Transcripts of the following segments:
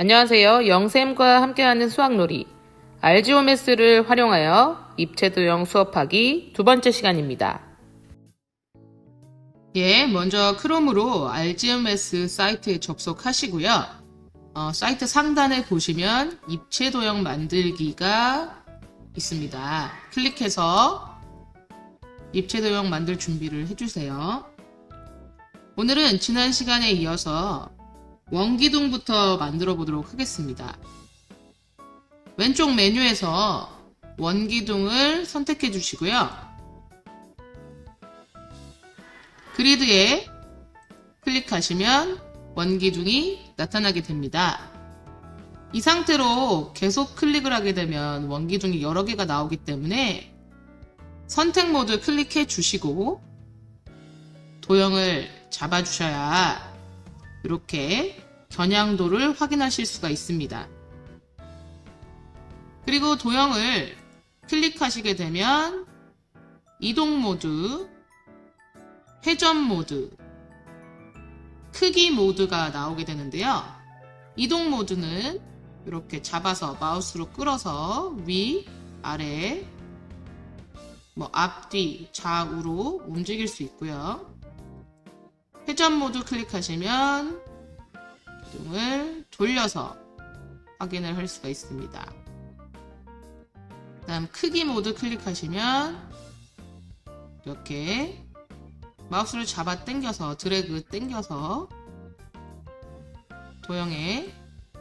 안녕하세요. 영쌤과 함께하는 수학놀이 RGOMS를 활용하여 입체도형 수업하기 두 번째 시간입니다. 예, 먼저 크롬으로 RGMS 사이트에 접속하시고요. 어, 사이트 상단에 보시면 입체도형 만들기가 있습니다. 클릭해서 입체도형 만들 준비를 해주세요. 오늘은 지난 시간에 이어서 원기둥부터 만들어 보도록 하겠습니다. 왼쪽 메뉴에서 원기둥을 선택해 주시고요. 그리드에 클릭하시면 원기둥이 나타나게 됩니다. 이 상태로 계속 클릭을 하게 되면 원기둥이 여러 개가 나오기 때문에 선택 모드 클릭해 주시고 도형을 잡아 주셔야 이렇게 겨냥도를 확인하실 수가 있습니다. 그리고 도형을 클릭하시게 되면 이동 모드, 회전 모드, 크기 모드가 나오게 되는데요. 이동 모드는 이렇게 잡아서 마우스로 끌어서 위, 아래, 뭐 앞뒤, 좌우로 움직일 수 있고요. 회전 모드 클릭하시면 기둥을 돌려서 확인을 할 수가 있습니다. 다음 크기 모드 클릭하시면 이렇게 마우스를 잡아 당겨서 드래그 당겨서 도형의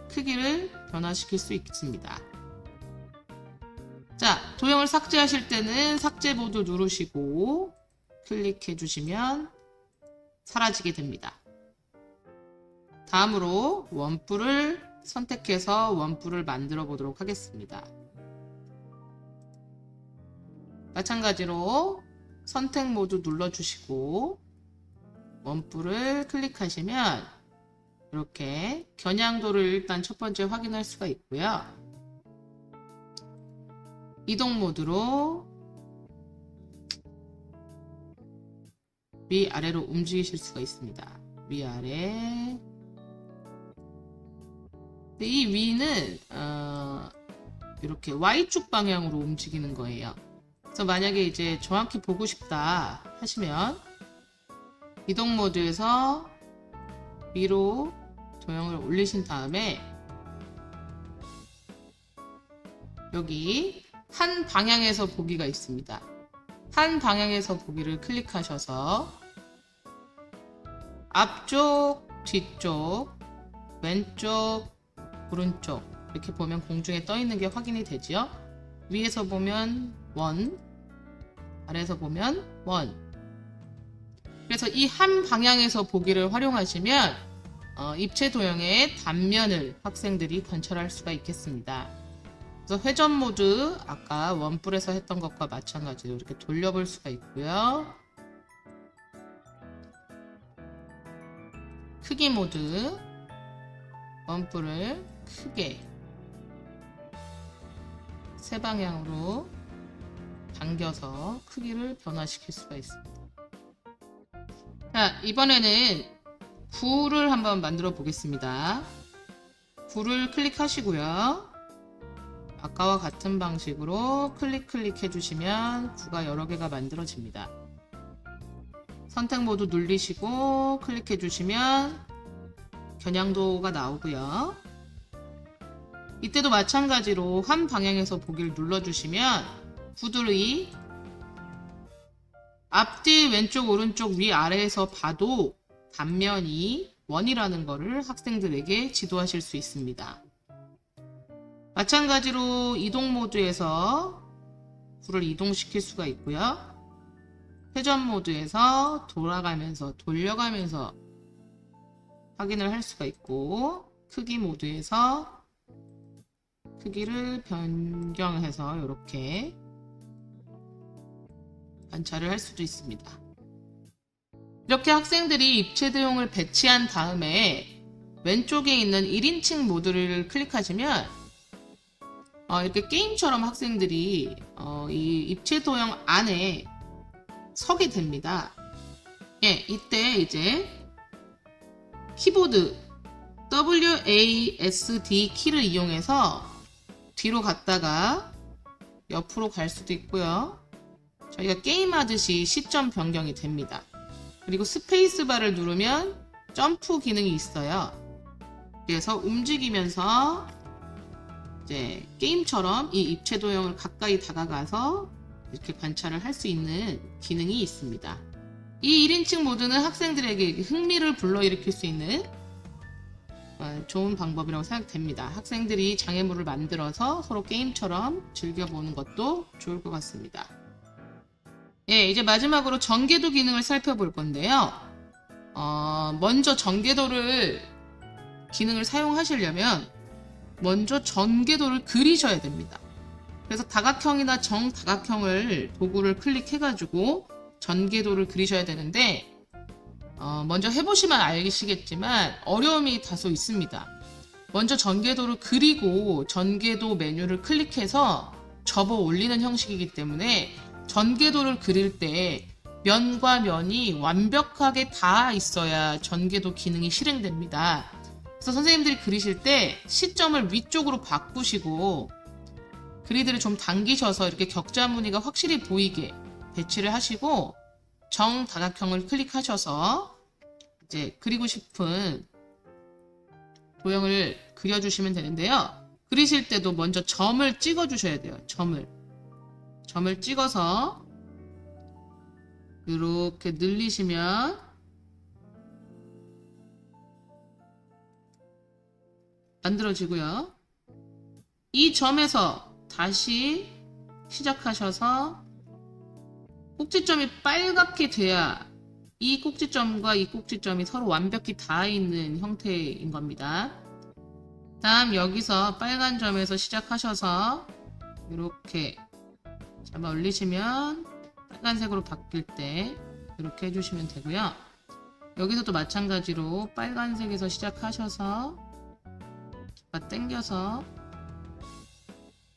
크기를 변화시킬 수 있습니다. 자, 도형을 삭제하실 때는 삭제 모드 누르시고 클릭해 주시면 사라지게 됩니다. 다음으로 원뿔을 선택해서 원뿔을 만들어 보도록 하겠습니다. 마찬가지로 선택 모드 눌러주시고 원뿔을 클릭하시면 이렇게 겨냥도를 일단 첫 번째 확인할 수가 있고요. 이동 모드로 위아래로 움직이실 수가 있습니다. 위아래 근데 이 위는 어, 이렇게 Y축 방향으로 움직이는 거예요. 그래서 만약에 이제 정확히 보고 싶다 하시면 이동 모드에서 위로 도형을 올리신 다음에 여기 한 방향에서 보기가 있습니다. 한 방향에서 보기를 클릭하셔서 앞쪽, 뒤쪽, 왼쪽, 오른쪽 이렇게 보면 공중에 떠 있는 게 확인이 되지요. 위에서 보면 원, 아래에서 보면 원. 그래서 이 한 방향에서 보기를 활용하시면 어, 입체 도형의 단면을 학생들이 관찰할 수가 있겠습니다. 그래서 회전 모드 아까 원뿔에서 했던 것과 마찬가지로 이렇게 돌려볼 수가 있고요. 크기 모드 원뿔을 크게 세 방향으로 당겨서 크기를 변화시킬 수가 있습니다. 자, 이번에는 구를 한번 만들어 보겠습니다. 구를 클릭하시고요. 아까와 같은 방식으로 클릭 클릭 해주시면 구가 여러 개가 만들어집니다. 선택 모드 눌리시고 클릭해 주시면 겨냥도가 나오고요. 이때도 마찬가지로 한 방향에서 보기를 눌러주시면 구들이 앞뒤 왼쪽 오른쪽 위 아래에서 봐도 단면이 원이라는 것을 학생들에게 지도하실 수 있습니다. 마찬가지로 이동 모드에서 구를 이동시킬 수가 있고요. 회전 모드에서 돌아가면서 돌려가면서 확인을 할 수가 있고 크기 모드에서 크기를 변경해서 이렇게 관찰을 할 수도 있습니다. 이렇게 학생들이 입체 도형을 배치한 다음에 왼쪽에 있는 1인칭 모드를 클릭하시면 어, 이렇게 게임처럼 학생들이 어, 이 입체 도형 안에 서게 됩니다. 예, 이때 이제 키보드 WASD 키를 이용해서 뒤로 갔다가 옆으로 갈 수도 있고요. 저희가 게임하듯이 시점 변경이 됩니다. 그리고 스페이스바를 누르면 점프 기능이 있어요. 그래서 움직이면서 이제 게임처럼 이 입체 도형을 가까이 다가가서 이렇게 관찰을 할 수 있는 기능이 있습니다. 이 1인칭 모드는 학생들에게 흥미를 불러일으킬 수 있는 어, 좋은 방법이라고 생각됩니다. 학생들이 장애물을 만들어서 서로 게임처럼 즐겨보는 것도 좋을 것 같습니다. 예, 이제 마지막으로 전개도 기능을 살펴볼 건데요. 어, 먼저 전개도를 기능을 사용하시려면 먼저 전개도를 그리셔야 됩니다. 그래서 다각형이나 정다각형을 도구를 클릭해가지고 전개도를 그리셔야 되는데 어, 먼저 해보시면 알시겠지만 어려움이 다소 있습니다. 먼저 전개도를 그리고 전개도 메뉴를 클릭해서 접어 올리는 형식이기 때문에 전개도를 그릴 때 면과 면이 완벽하게 닿아 있어야 전개도 기능이 실행됩니다. 그래서 선생님들이 그리실 때 시점을 위쪽으로 바꾸시고 그리드를 좀 당기셔서 이렇게 격자 무늬가 확실히 보이게 배치를 하시고 정다각형을 클릭하셔서 이제 그리고 싶은 도형을 그려주시면 되는데요. 그리실 때도 먼저 점을 찍어 주셔야 돼요. 점을. 점을 찍어서 이렇게 늘리시면 만들어지고요. 이 점에서 다시 시작하셔서 꼭지점이 빨갛게 돼야 이 꼭지점과 이 꼭지점이 서로 완벽히 닿아 있는 형태인 겁니다. 다음 여기서 빨간 점에서 시작하셔서 이렇게 잡아 올리시면 빨간색으로 바뀔 때 이렇게 해주시면 되고요. 여기서도 마찬가지로 빨간색에서 시작하셔서 잡아 당겨서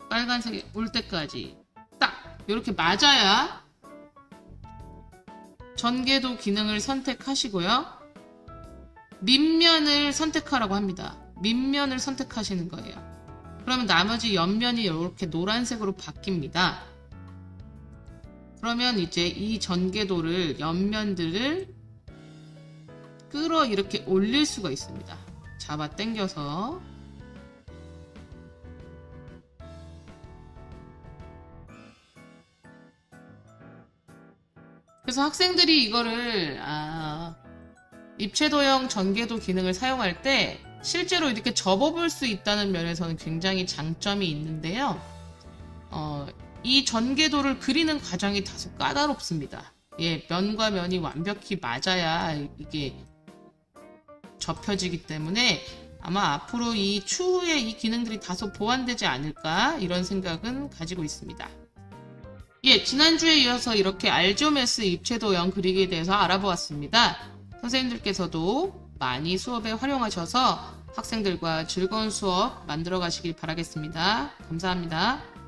빨간색이 올 때까지 딱 이렇게 맞아야 전개도 기능을 선택하시고요. 밑면을 선택하라고 합니다. 밑면을 선택하시는 거예요. 그러면 나머지 옆면이 이렇게 노란색으로 바뀝니다. 그러면 이제 이 전개도를 옆면들을 끌어 이렇게 올릴 수가 있습니다. 잡아 당겨서 그래서 학생들이 이거를 아, 입체도형 전개도 기능을 사용할 때 실제로 이렇게 접어볼 수 있다는 면에서는 굉장히 장점이 있는데요. 어, 이 전개도를 그리는 과정이 다소 까다롭습니다. 예, 면과 면이 완벽히 맞아야 이게 접혀지기 때문에 아마 앞으로 이 추후에 이 기능들이 다소 보완되지 않을까 이런 생각은 가지고 있습니다. 예, 지난주에 이어서 이렇게 알조메스 입체도형 그리기에 대해서 알아보았습니다. 선생님들께서도 많이 수업에 활용하셔서 학생들과 즐거운 수업 만들어 가시길 바라겠습니다. 감사합니다.